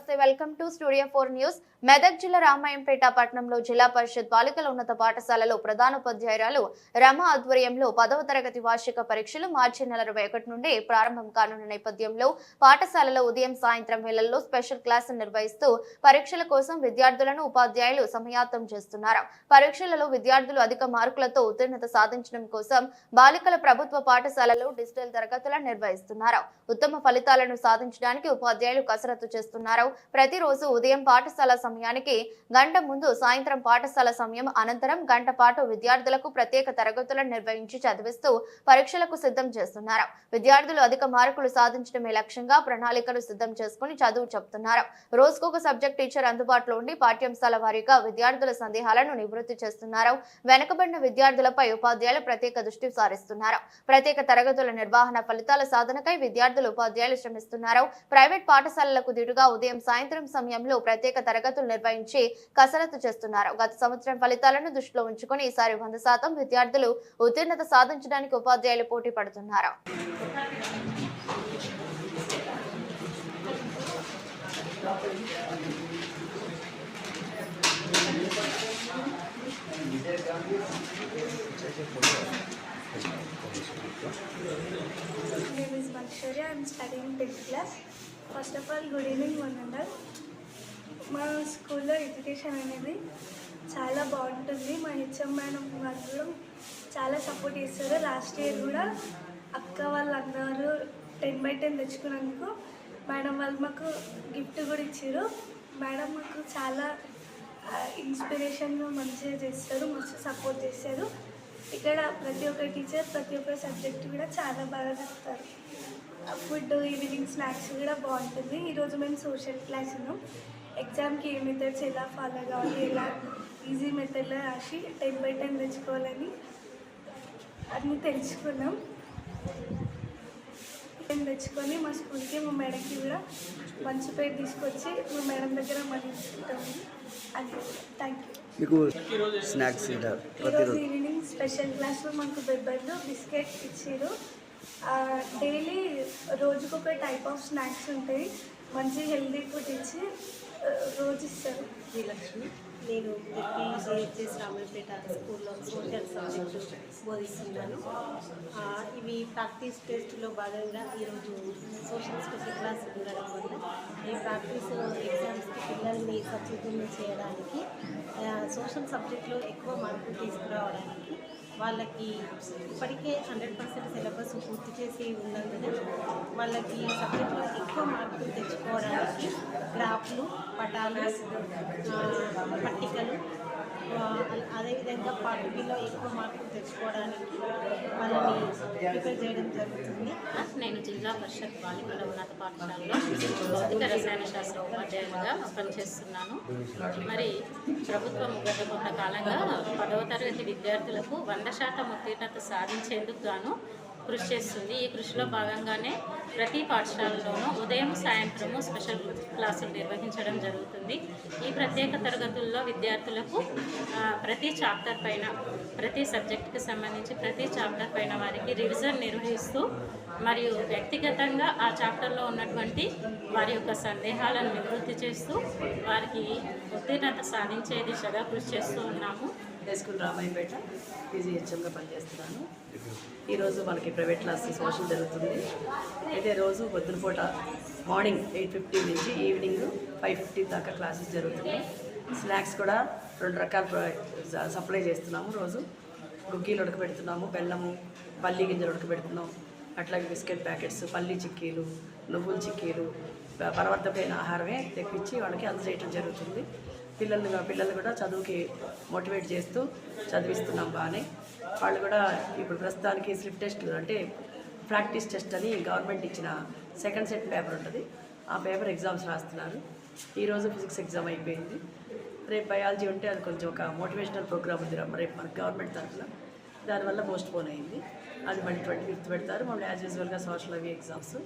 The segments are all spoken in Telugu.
నమస్తే welcome to studio four news. Medak జిల్లా రామాయంపేట పట్టణంలో జిల్లా పరిషత్ బాలికల ఉన్నత పాఠశాలలో ప్రధానోపాధ్యాయురాలు రమ ఆధ్వర్యంలో పదవ తరగతి వార్షిక పరీక్షలు మార్చి నెల ఇరవై ఒకటి నుండి ప్రారంభం కానున్న నేపథ్యంలో పాఠశాలలో ఉదయం సాయంత్రం వేళల్లో స్పెషల్ క్లాసులు నిర్వహిస్తూ పరీక్షల కోసం విద్యార్థులను ఉపాధ్యాయులు సమయాతం చేస్తున్నారు. పరీక్షలలో విద్యార్థులు అధిక మార్కులతో ఉత్తీర్ణత సాధించడం కోసం బాలికల ప్రభుత్వ పాఠశాలలో డిజిటల్ తరగతులను నిర్వహిస్తున్నారు. ఉత్తమ ఫలితాలను సాధించడానికి ఉపాధ్యాయులు కసరత్తు చేస్తున్నారు. ప్రతిరోజు ఉదయం పాఠశాల సమయానికి గంట ముందు సాయంత్రం పాఠశాల సమయం అనంతరం గంట పాటు విద్యార్థులకు ప్రత్యేక తరగతులను నిర్వహించి చదివిస్తూ పరీక్షలకు సిద్ధం చేస్తున్నారు. విద్యార్థులు అధిక మార్కులు సాధించడమే లక్ష్యంగా ప్రణాళికలు సిద్ధం చేసుకుని చదువు చెప్తున్నారు. రోజుకొక సబ్జెక్ట్ టీచర్ అందుబాటులో ఉండి పాఠ్యాంశాల వారీగా విద్యార్థుల సందేహాలను నివృత్తి చేస్తున్నారు. వెనుకబడిన విద్యార్థులపై ఉపాధ్యాయులు ప్రత్యేక దృష్టి సారిస్తున్నారు. ప్రత్యేక తరగతుల నిర్వహణ ఫలితాల సాధనకై విద్యార్థులు ఉపాధ్యాయులు శ్రమిస్తున్నారు. ప్రైవేట్ పాఠశాలలకు దిటుగా ఉదయం సాయంత్రం సమయంలో ప్రత్యేక తరగతులు నిర్వహించి కసరత్తు చేస్తున్నారు గత సంవత్సరం ఫలితాలను దృష్టిలో ఉంచుకొని ఈసారి వంద శాతం విద్యార్థులు ఉత్తీర్ణత సాధించడానికి ఉపాధ్యాయులు పోటీ పడుతున్నారు name is Manshwarya. I'm studying 10th class. First of all good evening one under మా స్కూల్లో ఎడ్యుకేషన్ అనేది చాలా బాగుంటుంది. మా హెచ్ఎం మేడం వాళ్ళు కూడా చాలా సపోర్ట్ చేస్తారు. లాస్ట్ ఇయర్ కూడా అక్క వాళ్ళందరూ టెన్ బై టెన్ తెచ్చుకున్నందుకు మేడం వాళ్ళు మాకు గిఫ్ట్ కూడా ఇచ్చారు. మేడం మాకు చాలా ఇన్స్పిరేషన్గా మంచిగా చేస్తారు మంచి సపోర్ట్ చేస్తారు. ఇక్కడ ప్రతి ఒక్క టీచర్ ప్రతి ఒక్క సబ్జెక్ట్ కూడా చాలా బాగా చెప్తారు. ఫుడ్ ఈవినింగ్ స్నాక్స్ కూడా బాగుంటుంది. ఈరోజు మేము సోషల్ క్లాస్ ఉన్నాం. ఎగ్జామ్కి ఏ మెథడ్స్ ఎలా ఫాలో కావాలి ఎలా ఈజీ మెథడ్లో రాసి టెన్ బై టెన్ తెచ్చుకోవాలని అన్నీ తెలుసుకున్నాం. టెన్ తెచ్చుకొని మా స్కూల్కి మా మేడంకి కూడా మంచి పేరు తీసుకొచ్చి మా మేడం దగ్గర మళ్ళీ తీసుకుంటాము. అది థ్యాంక్ యూ. మీకు స్నాక్స్ ఈరోజు ఈవినింగ్ స్పెషల్ క్లాస్లో మాకు బెబ్బర్లు బిస్కెట్ ఇచ్చారు. డైలీ రోజుకొక టైప్ ఆఫ్ స్నాక్స్ ఉంటాయి. మంచి హెల్దీ ఫుడ్ ఇచ్చి రోజు ఇస్తారు. శ్రీలక్ష్మి? నేను ఎప్పి రామలపేట స్కూల్లో సోషల్ సబ్జెక్టు బోధిస్తున్నాను ఇవి ప్రాక్టీస్ టెస్ట్లో భాగంగా ఈరోజు సోషల్ స్పెషల్ క్లాస్ ఉండడం వల్ల ఈ ప్రాక్టీస్ ఎగ్జామ్స్కి పిల్లల్ని సచేతనం చేయడానికి సోషల్ సబ్జెక్ట్లో ఎక్కువ మార్కులు తీసుకురావడానికి వాళ్ళకి ఇప్పటికే హండ్రెడ్ పర్సెంట్ సిలబస్ పూర్తి చేసి ఉన్నందున వాళ్ళకి సబ్జెక్ట్లో ఎక్కువ మార్కులు తెచ్చుకోవడానికి గ్రాఫ్లు పటాలు పట్టికలు అదేవిధంగా పార్టీలో ఎక్కువ మార్కులు తెచ్చుకోవడానికి వాళ్ళని ప్రిపేర్ చేయడం జరుగుతుంది. జిల్లా పరిషత్ బాలికల ఉన్నత పాఠశాలలో భౌతిక రసాయన శాస్త్ర ఉపాధ్యాయులుగా పనిచేస్తున్నాను. మరి ప్రభుత్వం గత కొంతకాలంగా పదవ తరగతి విద్యార్థులకు వంద శాతం ఉత్తీర్ణత సాధించేందుకు గాను కృషి చేస్తుంది. ఈ కృషిలో భాగంగానే ప్రతి పాఠశాలలోనూ ఉదయం సాయంత్రము స్పెషల్ క్లాసులు నిర్వహించడం జరుగుతుంది. ఈ ప్రత్యేక తరగతుల్లో విద్యార్థులకు ప్రతి చాప్టర్ పైన ప్రతి సబ్జెక్టుకి సంబంధించి ప్రతి చాప్టర్ పైన వారికి రివిజన్ నిర్వహిస్తూ మరియు వ్యక్తిగతంగా ఆ చాప్టర్లో ఉన్నటువంటి వారి యొక్క సందేహాలను నివృత్తి చేస్తూ వారికి ఉత్తీర్ణత సాధించే దిశగా కృషి చేస్తూ ఉన్నాము. హై స్కూల్ రామాయపేట పీజీహెచ్ఎంగా పనిచేస్తున్నాను. ఈరోజు మనకి ప్రైవేట్ క్లాస్ సోషల్ జరుగుతుంది. అయితే రోజు పొద్దున పూట మార్నింగ్ ఎయిట్ ఫిఫ్టీ నుంచి ఈవినింగ్ ఫైవ్ ఫిఫ్టీ దాకా క్లాసెస్ జరుగుతున్నాయి. స్నాక్స్ కూడా రెండు రకాల సప్లై చేస్తున్నాము రోజు. గుగ్గీలు ఉడకబెడుతున్నాము బెల్లము పల్లి గింజలు ఉడకబెడుతున్నాము. అట్లాగే బిస్కెట్ ప్యాకెట్స్ పల్లి చిక్కీలు నువ్వుల చిక్కీలు పరవర్తమైన ఆహారమే తెప్పించి వాళ్ళకి అందజేయటం జరుగుతుంది. పిల్లలు పిల్లలు కూడా చదువుకి మోటివేట్ చేస్తూ చదివిస్తున్నాం బాగానే. వాళ్ళు కూడా ఇప్పుడు ప్రస్తుతానికి స్లిప్ టెస్ట్ అంటే ప్రాక్టీస్ టెస్ట్ అని గవర్నమెంట్ ఇచ్చిన సెకండ్ సెట్ పేపర్ ఉంటుంది. ఆ పేపర్ ఎగ్జామ్స్ రాస్తున్నారు. ఈరోజు ఫిజిక్స్ ఎగ్జామ్ అయిపోయింది. రేపు బయాలజీ ఉంటే అది కొంచెం ఒక మోటివేషనల్ ప్రోగ్రామ్ ఉంది రేపు గవర్నమెంట్ తరఫున. దానివల్ల పోస్ట్ పోన్ అయింది. అది మళ్ళీ ట్వంటీ ఫిఫ్త్ పెడతారు. మళ్ళీ యాజ్ యూజువల్గా సోషల్ అవి ఎగ్జామ్స్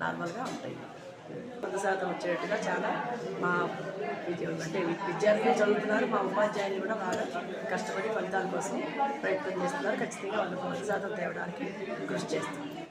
నార్మల్గా ఉంటాయి. వంద శాతం వచ్చేట్టుగా చాలా మా విద్య అంటే విద్యార్థులు చదువుతున్నారు మా ఉపాధ్యాయులు కూడా బాగా కష్టపడి ఫలితాల కోసం ప్రయత్నం చేస్తున్నారు. ఖచ్చితంగా వాళ్ళకు వంద శాతం తేవడానికి కృషి చేస్తున్నారు